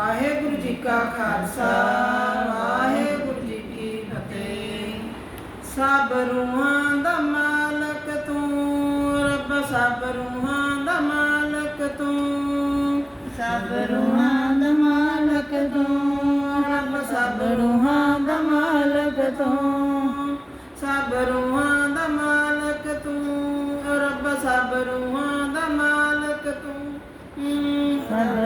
ਵਾਹਿਗੁਰੂ ਜੀ ਕਾ ਖਾਲਸਾ ਵਾਹਿਗੁਰੂ ਜੀ ਕੀ ਫਤਿਹ। ਸਭ ਰੂਹਾਂ ਦਾ ਮਾਲਕ ਤੂੰ ਰੱਬ ਸਭ ਰੂਹਾਂ ਦਾ ਮਾਲਕ ਤੂੰ। ਸਭ ਰੂਹਾਂ ਦਾ ਮਾਲਕ ਤੂੰ ਰੱਬ ਸਭ ਰੂਹਾਂ ਦਾ ਮਾਲਕ ਤੂੰ। ਸਭ ਰੂਹਾਂ ਦਾ ਮਾਲਕ ਤੂੰ ਰੱਬ ਸਭ ਰੂਹਾਂ ਦਾ ਮਾਲਕ ਤੂੰ। ਸਭ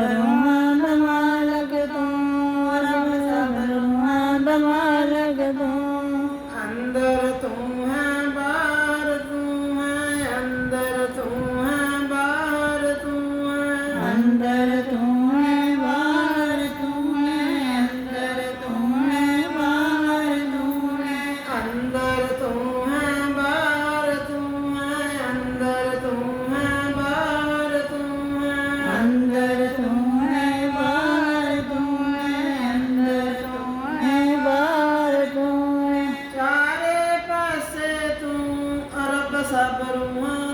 sabru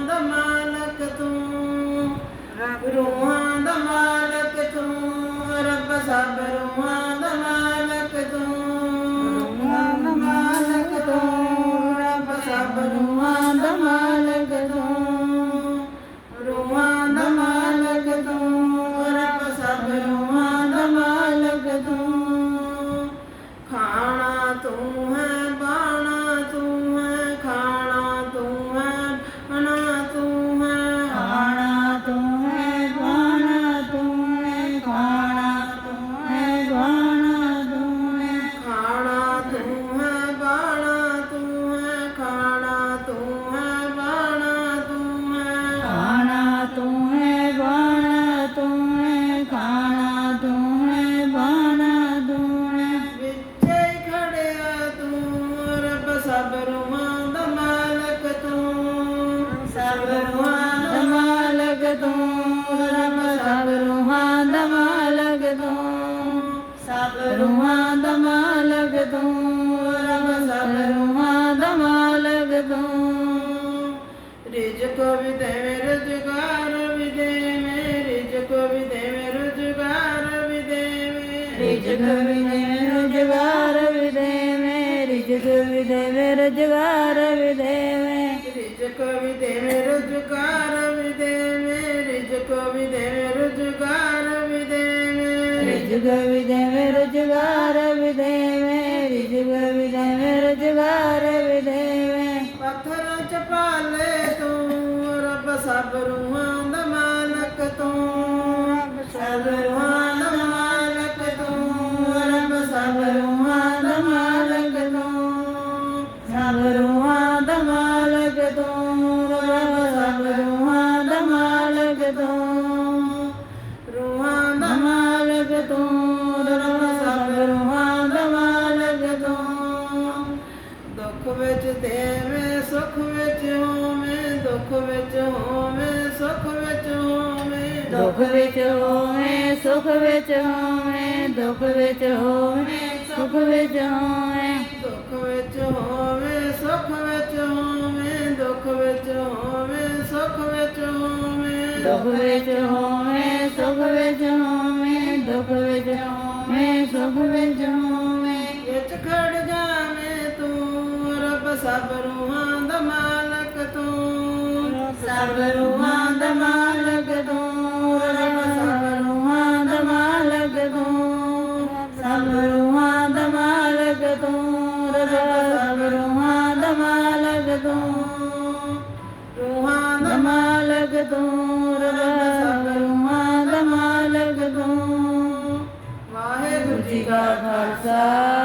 da malak tu ਰਿਜਗ ਵਿਦੇ ਰੁਜ਼ਗਾਰ ਵਿਦੇਵੇਂ ਰਿਜਗ ਵਿਦੇ ਰੁਜ਼ਗਾਰ ਵਿਦੇਵੇਂ ਰਿਜਗ ਵਿਦੇ ਰੁਜ਼ਗਾਰ ਵਿਦੇਵੇਂ ਰਿਜਗ ਵਿਦੇ ਰੁਜ਼ਗਾਰ ਵਿਦੇਵੇਂ ਰਿਜਗ ਵਿਦੇ ਰੁਜ਼ਗਾਰ ਵਿਦੇਵੇਂ ਰਿਜਗ ਵਿਦੇ ਰੁਜ਼ਗਾਰ ਵਿਦੇਵੇਂ ਪੱਥਰ ਚ ਪਾਲੇ ਤੂੰ ਰੱਬ ਸਭ ਰੂਹਾਂ ਦਾ ਮਾਲਕ ਤੂੰ। ਦੁੱਖ ਵਿੱਚ ਹੋਵੇਂ ਸੁਖ ਵਿੱਚ ਹੋਵੇਂ ਦੁੱਖ ਵਿੱਚ ਹੋਵੇਂ ਸੁਖ ਵਿੱਚ ਹੋਵੇਂ। ਦੁੱਖ ਵਿੱਚ ਹੋਵੇਂ ਸੁਖ ਵਿੱਚ ਹੋਵੇਂ ਦੁੱਖ ਵਿੱਚ ਹੋਵੇਂ ਸੁਖ ਵਿੱਚ ਹੋਵੇਂ। ਦੁੱਖ ਵਿੱਚ ਹੋਵੇਂ ਸੁਖ ਵਿੱਚ ਹੋਵੇਂ ਦੁੱਖ ਵਿੱਚ ਹੋਵੇਂ ਸੁਖ ਵਿੱਚ ਹੋਵੇਂ। ਵਿੱਚ ਖੜ ਜਾਵੇਂ ਤੂੰ ਰੱਬ ਸਭ ਰੂਹਾਂ ਦਾ ਮਾਲਕ ਤੂੰ। ਸਭ ਰੂਹਾਂ ਦਾ ਮਾਲਕ ਸੰਗਤੋਂ ਵਾਹਿਗੁਰੂ ਜੀ ਕਾ ਖਾਲਸਾ।